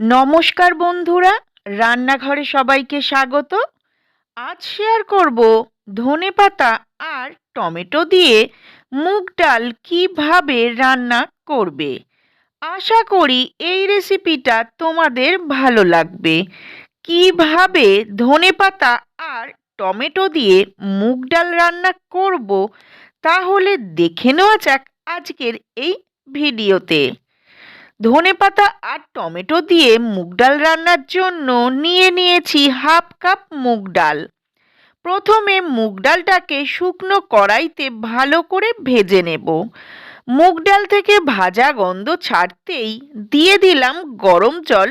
নমস্কার বন্ধুরা, রান্নাঘরে সবাইকে স্বাগত। আজ শেয়ার করব ধনেপাতা আর টমেটো দিয়ে মুগ ডাল কীভাবে রান্না করবে। আশা করি এই রেসিপিটা তোমাদের ভালো লাগবে। কীভাবে ধনেপাতা আর টমেটো দিয়ে মুগ ডাল রান্না করব, তাহলে দেখে নেওয়া যাক আজকের এই ভিডিওতে ধনেপাতা আর টমেটো দিয়ে মুগ ডাল রান্নার জন্য নিয়ে নিয়েছি হাফ কাপ মুগ ডাল। প্রথমে মুগ ডালটাকে শুকনো কড়াইতে ভালো করে ভেজে নেব। মুগ ডাল থেকে ভাজা গন্ধ ছাড়তেই দিয়ে দিলাম গরম জল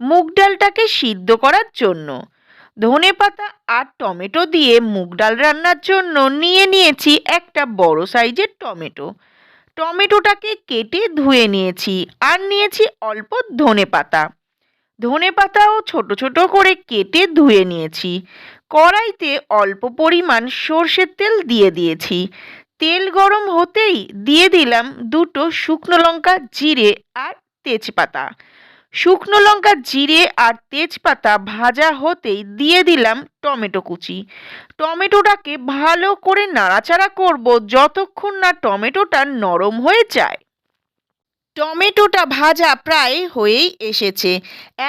মুগ ডালটাকে সিদ্ধ করার জন্য। ধনেপাতা আর টমেটো দিয়ে মুগ ডাল রান্নার জন্য নিয়ে নিয়েছি একটা বড় সাইজের টমেটো। টমেটোটাকে কেটে ধুয়ে নিয়েছি আর নিয়েছি অল্প ধনে পাতা। ধনে পাতাও ছোট ছোট করে কেটে ধুয়ে নিয়েছি। কড়াইতে অল্প পরিমাণ সর্ষের তেল দিয়ে দিয়েছি। তেল গরম হতেই দিয়ে দিলাম দুটো শুকনো লঙ্কা, জিরে আর তেজপাতা। শুকনো লঙ্কা জিরে আর তেজপাতা ভাজা হতেই দিয়ে দিলাম টমেটো কুচি। টমেটোটাকে ভালো করে নাড়াচাড়া করব যতক্ষণ না টমেটোটা নরম হয়ে যায়। টমেটোটা ভাজা প্রায় হয়েই এসেছে।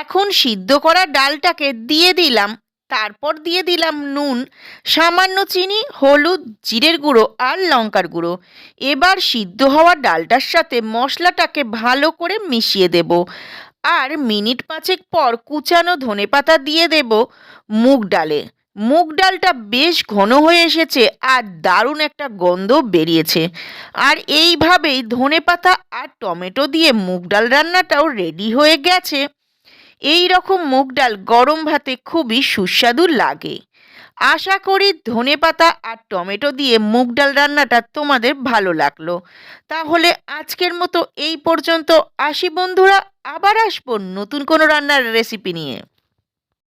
এখন সিদ্ধ করা ডালটাকে দিয়ে দিলাম। তারপর দিয়ে দিলাম নুন, সামান্য চিনি, হলুদ, জিরের গুঁড়ো আর লঙ্কার গুঁড়ো। এবার সিদ্ধ হওয়া ডালটার সাথে মশলাটাকে ভালো করে মিশিয়ে দেব। আর মিনিট পাঁচেক পর কুচানো ধনে পাতা দিয়ে দেব মুগ ডালে। মুগ ডালটা বেশ ঘন হয়ে এসেছে আর দারুণ একটা গন্ধ বেরিয়েছে। আর এইভাবেই ধনে পাতা আর টমেটো দিয়ে মুগ ডাল রান্নাটাও রেডি হয়ে গেছে। এই রকম মুগ ডাল গরম ভাতে খুবই সুস্বাদু লাগে। আশা করি ধনে পাতা আর টমেটো দিয়ে মুগ ডাল রান্নাটা তোমাদের ভালো লাগল। তাহলে আজকের মতো এই পর্যন্ত। আসি বন্ধুরা, আবার আসব নতুন কোনো রান্নার রেসিপি নিয়ে।